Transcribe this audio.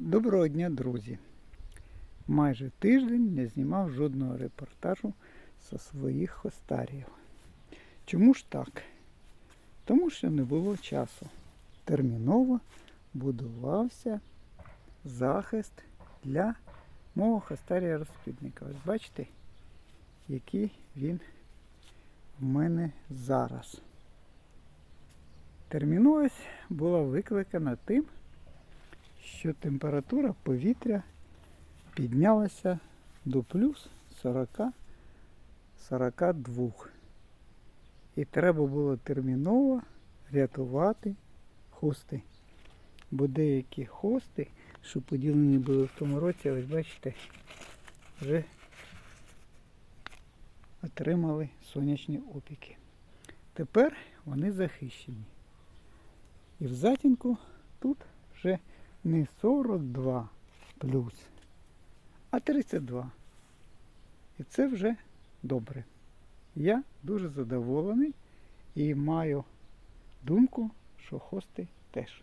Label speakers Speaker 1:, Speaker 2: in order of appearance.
Speaker 1: Доброго дня, друзі! Майже тиждень не знімав жодного репортажу зі своїх хостарів. Чому ж так? Тому що не було часу. Терміново будувався захист для мого хостарія розплідника. Ось бачите, який він в мене зараз. Терміновість була викликана тим, що температура повітря піднялася до плюс 40-42. І треба було терміново рятувати хости. Бо деякі хости, що поділені були в тому році, ось бачите, вже отримали сонячні опіки. Тепер вони захищені. І в затінку тут вже не 42 плюс, а 32. І це вже добре. Я дуже задоволений і маю думку, що хости теж.